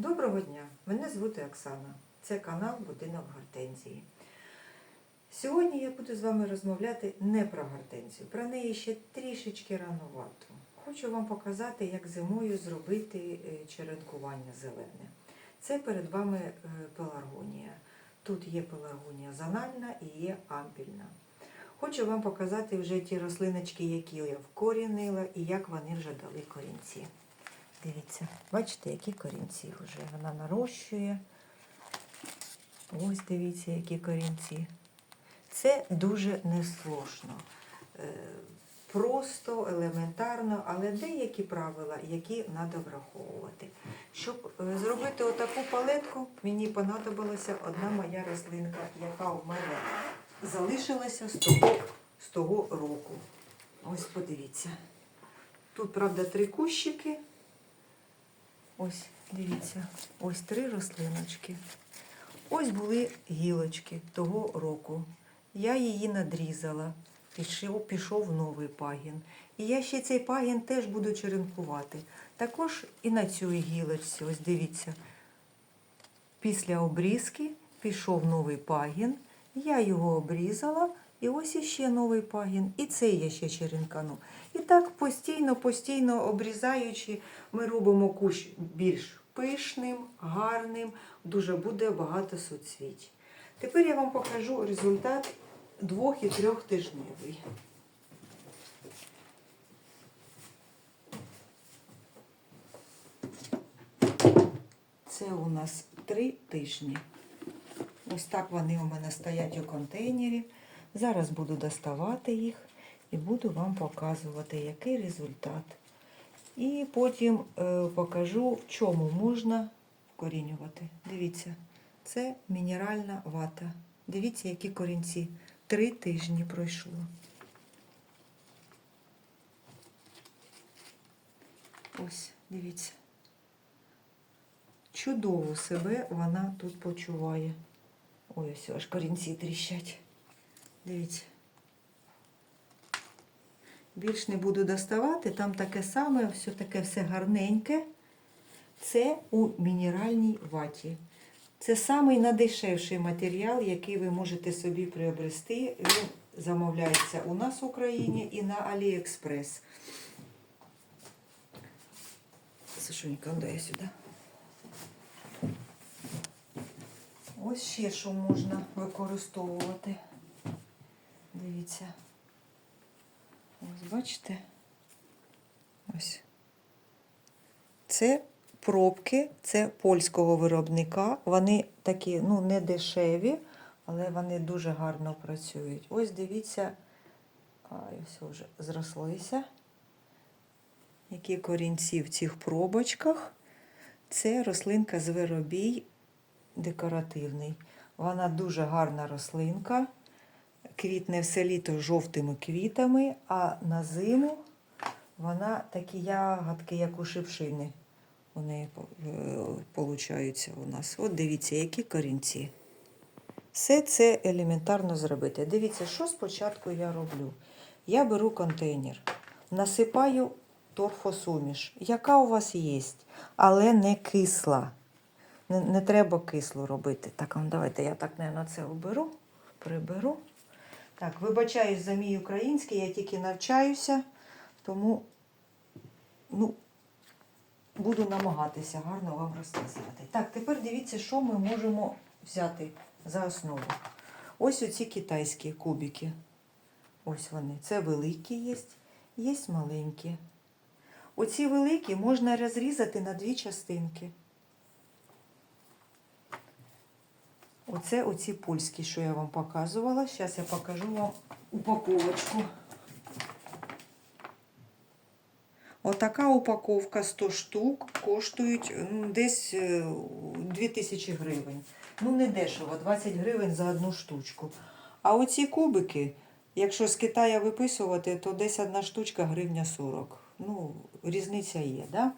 Доброго дня! Мене звати Оксана. Це канал Будинок Гортензії. Сьогодні я буду з вами розмовляти не про гортензію. Про неї ще трішечки ранувато. Хочу вам показати, як зимою зробити е, черенкування зелене. Це перед вами е, пеларгонія. Тут є пеларгонія зональна і є ампільна. Хочу вам показати вже ті рослиночки, які я вкорінила і як вони вже дали корінці. Дивіться, бачите, які корінці вже вона нарощує. Ось дивіться, які корінці. Це дуже несложно. Е, Просто, елементарно, але деякі правила, які треба враховувати. Щоб е, зробити отаку палетку, мені понадобилася одна моя рослинка, яка у мене залишилася з того, з того року. Ось подивіться. Тут, правда, три кущики. Ось, дивіться, ось три рослиночки. Ось були гілочки того року. Я її надрізала, пішов, пішов новий пагін. І я ще цей пагін теж буду черенкувати. Також і на цій гілочці, ось дивіться, після обрізки пішов новий пагін. Я його обрізала, і ось іще новий пагін. І цей я ще черенкану. І так постійно, постійно обрізаючи, ми робимо кущ більш пишним, гарним, дуже буде багато суцвіть. Тепер я вам покажу результат двох і трьох тижневий. Це у нас три тижні. Ось так вони у мене стоять у контейнері. Зараз буду доставати їх і буду вам показувати, який результат. І потім е, покажу, в чому можна вкорінювати. Дивіться, це мінеральна вата. Дивіться, які корінці. Три тижні пройшло. Ось, дивіться. Чудово себе вона тут почуває. Ой, ось аж корінці тріщать. Дивіться. Більш не буду доставати, там таке саме, все таке все гарненьке. Це у мінеральній ваті. Це самий найдешевший матеріал, який ви можете собі приобрести. Він замовляється у нас в Україні і на Аліекспрес. Сашунька, дай сюди. Ось ще що можна використовувати. Дивіться. Ось бачите? Ось. Це пробки, це польського виробника. Вони такі, ну, не дешеві, але вони дуже гарно працюють. Ось дивіться, а, ось вже зрослися. Які корінці в цих пробочках. Це рослинка зверобій декоративний. Вона дуже гарна рослинка. Квітне все літо жовтими квітами, а на зиму вона такі ягодки, як у шипшини. У неї у нас. От дивіться, які корінці. Все це елементарно зробити. Дивіться, що спочатку я роблю. Я беру контейнер, насипаю торфосуміш, яка у вас є, але не кисла. Не, не треба кислу робити. Так, ну, давайте я так, мабуть, це оберу, приберу. Так, вибачаюсь за мій український, я тільки навчаюся, тому ну, буду намагатися гарно вам розказувати. Так, тепер дивіться, що ми можемо взяти за основу. Ось оці китайські кубики. Ось вони. Це великі є, є маленькі. Оці великі можна розрізати на дві частинки. Оце оці польські, що я вам показувала. Зараз я покажу вам упаковочку. Отака упаковка 100 штук коштують десь е, 2000 гривень. Ну, не дешево, 20 гривень за одну штучку. А оці кубики, якщо з Китаю виписувати, то десь одна штучка гривня 40. Ну, різниця є, да?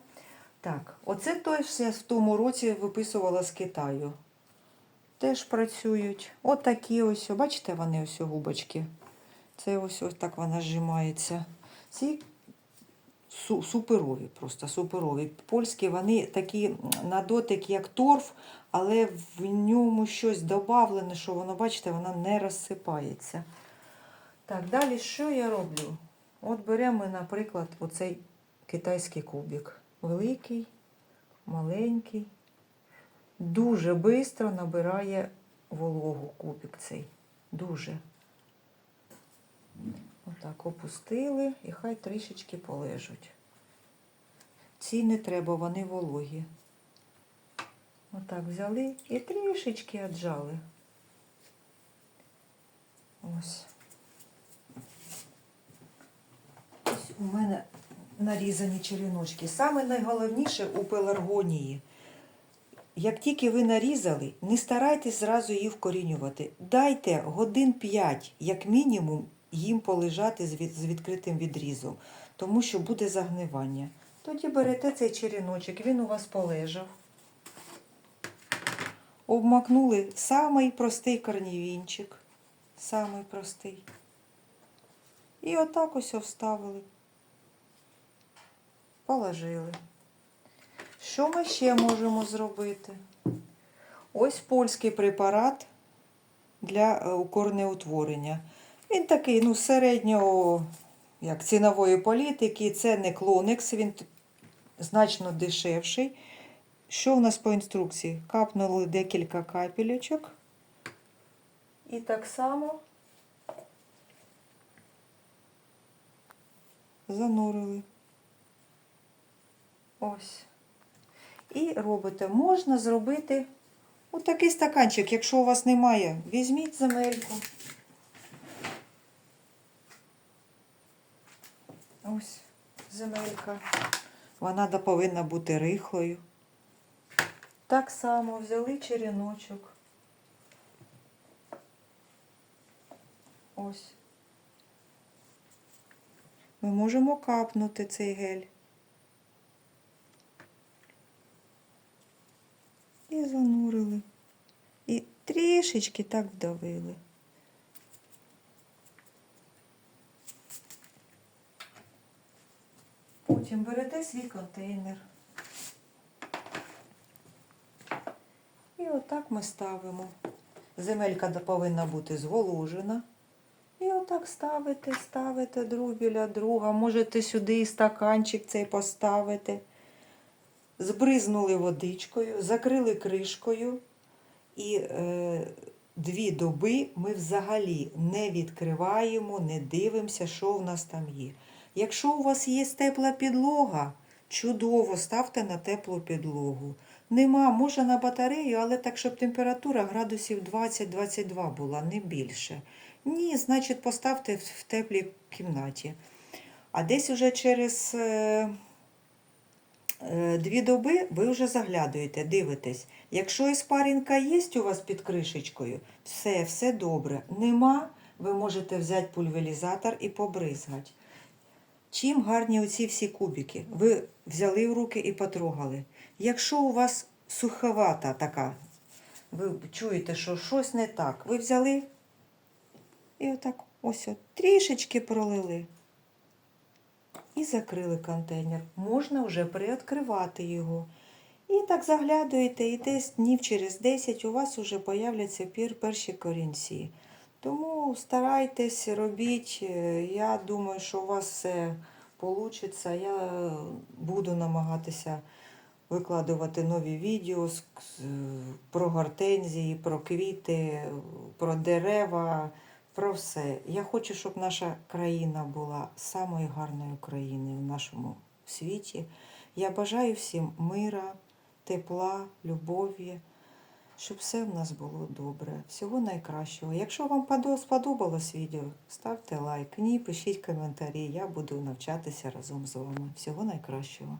Так, оце теж я в тому році виписувала з Китаю теж працюють. От такі ось, бачите, вони ось губочки. Це ось ось так вона зжимається. Ці суперові, просто суперові. Польські вони такі на дотик, як торф, але в ньому щось додавлене, що воно, бачите, воно не розсипається. Так, далі що я роблю? От беремо, наприклад, оцей китайський кубик. Великий, маленький. Дуже швидко набирає вологу кубик цей. Дуже. Отак опустили і хай трішечки полежуть. Ці не треба, вони вологі. Отак взяли і трішечки отжали. Ось. Ось у мене нарізані череночки. Саме найголовніше у пеларгонії. Як тільки ви нарізали, не старайтесь зразу її вкорінювати. Дайте годин 5, як мінімум, їм полежати з, відкритим відрізом, тому що буде загнивання. Тоді берете цей череночок, він у вас полежав. Обмакнули самий простий корнівінчик. Самий простий. І отак ось вставили. Положили. Що ми ще можемо зробити? Ось польський препарат для е, корнеутворення. Він такий, ну, середнього як цінової політики. Це не клоникс, він значно дешевший. Що у нас по інструкції? Капнули декілька капелечок. І так само занурили. Ось. І робите. Можна зробити отакий стаканчик, якщо у вас немає, візьміть земельку. Ось земелька. Вона повинна бути рихлою. Так само взяли череночок. Ось. Ми можемо капнути цей гель. Занурили. І трішечки так вдавили. Потім берете свій контейнер. І отак ми ставимо. Земелька повинна бути зволожена. І отак ставите, ставите друг біля друга. Можете сюди і стаканчик цей поставити. Збризнули водичкою, закрили кришкою. І е, дві доби ми взагалі не відкриваємо, не дивимося, що в нас там є. Якщо у вас є тепла підлога, чудово ставте на теплу підлогу. Нема, може на батарею, але так, щоб температура градусів 20-22 була, не більше. Ні, значить, поставте в теплій кімнаті. А десь уже через е, дві доби ви вже заглядуєте, дивитесь. Якщо іспарінка є у вас під кришечкою, все, все добре. Нема, ви можете взяти пульверізатор і побризгати. Чим гарні оці всі кубики? Ви взяли в руки і потрогали. Якщо у вас суховата така, ви чуєте, що щось не так, ви взяли і отак ось от, трішечки пролили. І закрили контейнер. Можна вже приоткривати його. І так заглядуєте, і десь днів через 10 у вас вже появляться перші корінці. Тому старайтесь, робіть. Е, Я думаю, що у вас все вийде. Я буду намагатися викладувати нові відео про гортензії, про квіти, про дерева, про все. Я хочу, щоб наша країна була самою гарною країною в нашому світі. Я бажаю всім мира, тепла, любові, щоб все в нас було добре. Всього найкращого. Якщо вам сподобалось відео, ставте лайк, ні, пишіть коментарі. Я буду навчатися разом з вами. Всього найкращого.